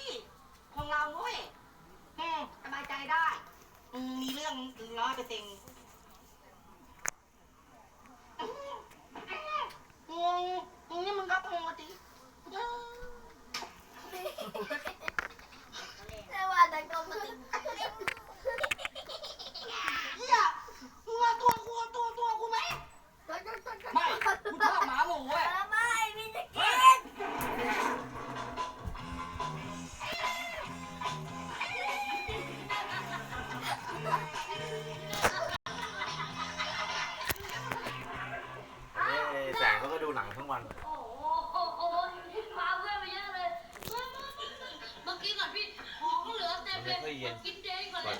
ี่ของเราเว้ยอืสบายใจได้มีเรื่องร้อยเปอร์เซ็นต์องมรงนี้มันก็ตรงมาดิอืมแต่ว่าแต่ก็มัน เขาก็ดูหนังทั้งวัน โอ้โหโพาเพื่อนไปเยอะเลยเมื่อกี้ก่อนพี่ของเหลือเต็มเลยกินเจ๊ก่อนเลย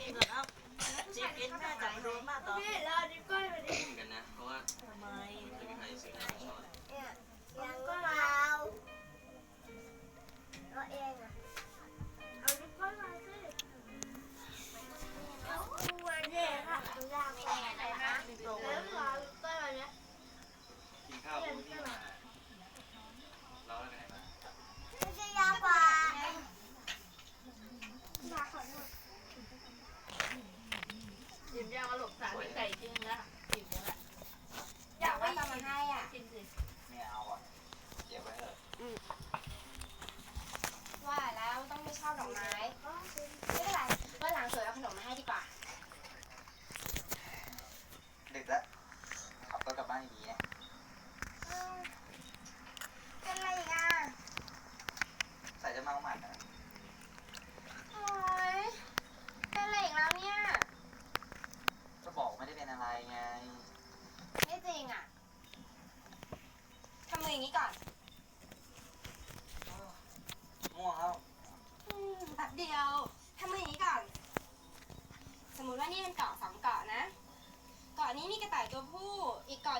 กินก่อนครับจีกินแม่จับโดนมากต่อพี่เราดิก้อยมาดิกันนะ เพราะว่าทำไมไม่มีใครซื้อช้อนยังก็เราเราเองอะเอาดิก้อยมาสิเขาคเนี่ยค่ะยากแต่นะแล้วเราดิก้อยาเนี่ยกินข้าวไม่ได้ นยามาหลบสารใส่จริงนะ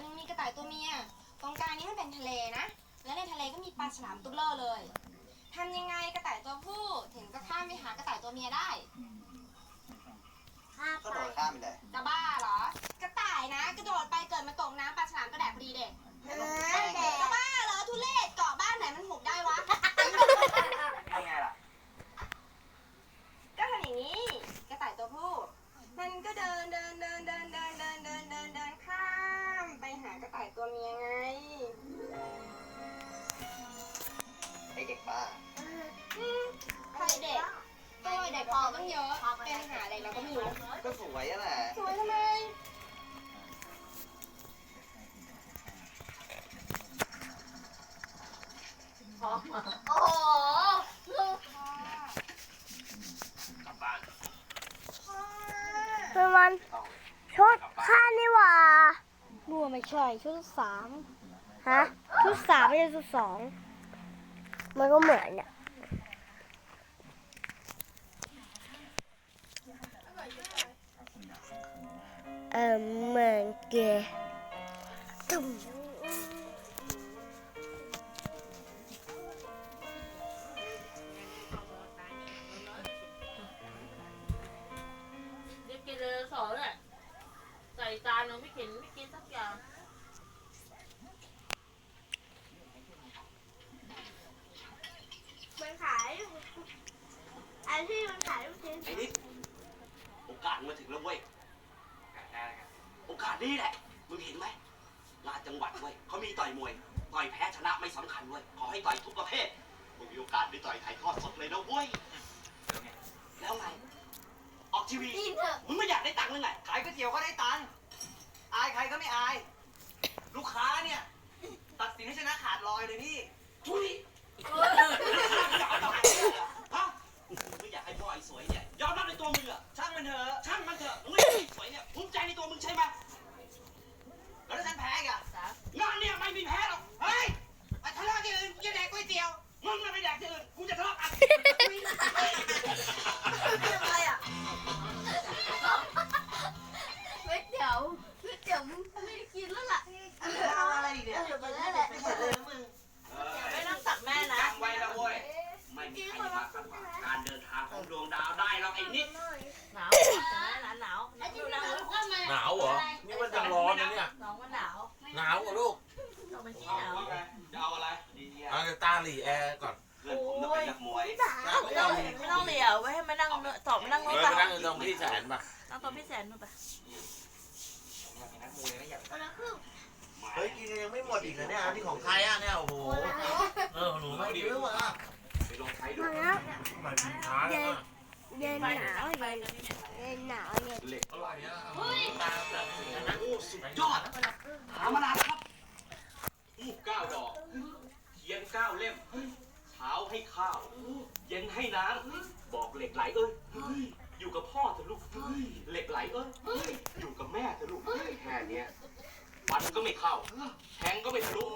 หนึงมีกระต่ายตัวเมีย ตรงกลางนี้มันเป็นทะเลนะ แล้วในทะเลก็มีปลาฉลามตุ๊กเลอเลยทำยังไงกระต่ายตัวผู้ถึงจะข้ามไปหากระต่ายตัวเมียได้ข้าก็ไปโดดข้ามไปเลยจะบ้าเหรอ กระต่ายนะ กระโดดไปเกิดมาตกน้ำปลาฉลามก็แดกพอดีเด็กเออแดจะดบ้าเหรอทุเรศเกาะบ้านไหนมันหุบได้วะ วยอะแหละสวยทำไมโอ้โหกลับบ้านเป็นวันต้องชุดข้านี่หว่าบัวไม่ใช่ชุดสามฮะชุดสามไม่ใช่ชุดสองมันก็เหมือนเนี่ย a monkey. Dum. นี้แหละ มึงเห็นไหมลาดจังหวัดเว้ยเขามีต่อยมวย ต่อยแพ้ชนะไม่สำคัญเว้ยขอให้ต่อยทุกประเภท มึงมีโอกาสได้ต่อยถ่ายทอดสดเลยนะเว้ย แล้วไง ออกทีวี กินเถอะ มึงไม่อยากได้ตังค์หรือไง ขายก๋วยเตี๋ยวก็ได้ตังค์อายใครก็ไม่อาย ลูกค้าเนี่ย ตัดสินให้ชนะขาดลอยเลยพี่ ทุยฮะมึงไม่อยากให้พ่อไอ้สวยเนี่ย ยอมรับในตัวมึงอะช่างมันเถอะ ช่างมันเถอะมึงไม่อยากให้สวยเนี่ยภูมิใจในตัวมึงใช่ไหม แล้วถ้าฉันแพ้อีกอะงานเนี่ยไม่มีแพ้หรอก เฮ้ยไปทะเลาะที่อื่นจะแดกก๋วยเตี๋ยว มึงน่ะไปแดกที่อื่นกูจะทะเลาะกัน หลีแอร์ก่อนเพื่อนผมน่ะเป็นนักมวยไม่ต้องไม่ต้องเหลียวไว้ให้มานั่งตอบมานั่งเอนู้นอไปไปนั่งอยู่ตรงที่แสนป่ะนั่งตรงพี่แสนนู่นไปเฮ้ยกินกันยังไม่หมดอีกเหรอเนี่ยอันนี้ของใครอะเนี่ยโอ้โหเออหนูไม่ซื้อมาไปลองใช้ดูมาแล้วหมายถึงท้ายเย็นอะเย็นไปหนาวไปเย็นกันนี่เย็นหนาวเย็นเหล็กอร่อยอะตาแบบโอ้สุดยอดหามานานแล้วครับมูกเก้าดอกเขี ยนเก้าเล่ม เช้าให้ข้าว เย็นให้น้ำ บอกเหล็กไหลเอ้ย อยู่กับพ่อเถอะลูก เหล็กไหลเอ้ย อยู่กับแม่เถอะลูก แค่เนี้ยฟันก็ไม่เข้า แทงก็ไม่ทะลุ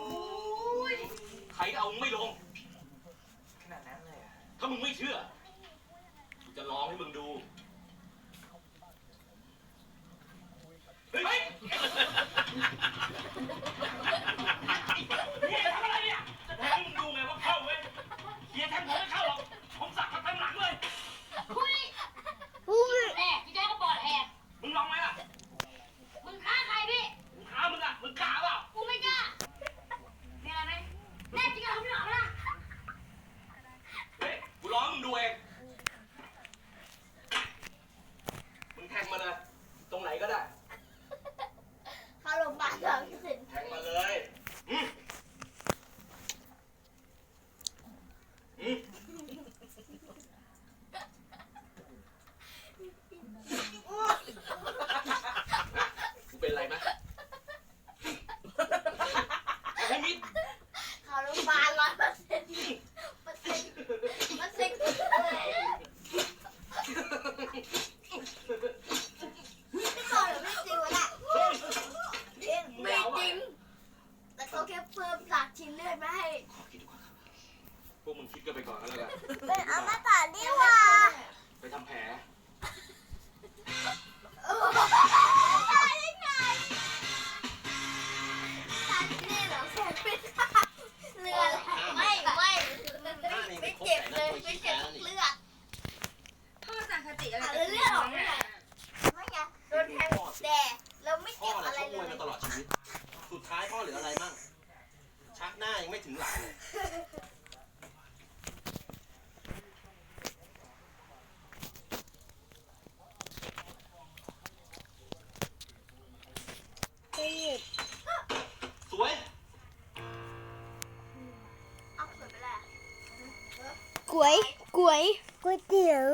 แค่เพิ่มหลักชิ้นเลือดมาให้ขอคิดดูก่อนครับพวกมึงคิดกันไปก่อนก็แล้วกันเป็นอมตะนี่ว่าไปทำแผลได้ได้ไงตัดนี่เหรอแขนเป็นเลือดไม่ไม่ไม่เจ็บเลยไม่เจ็บเลือดพ่อสังคติอะไรเลือดออกไม่ไหลไม่ไโดนแดดแล้วไม่เจ็บอะไรชกเลมวยย มาตลอดชีวิต สุดท้ายพ่อเหลืออะไร ยังไม่ถึงหลังเลยสวย เอาเกิดไปแล้วก๋วยก๋วยก๋วยเตี๋ยว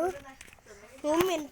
หนูเหม็นปากแต่ไม่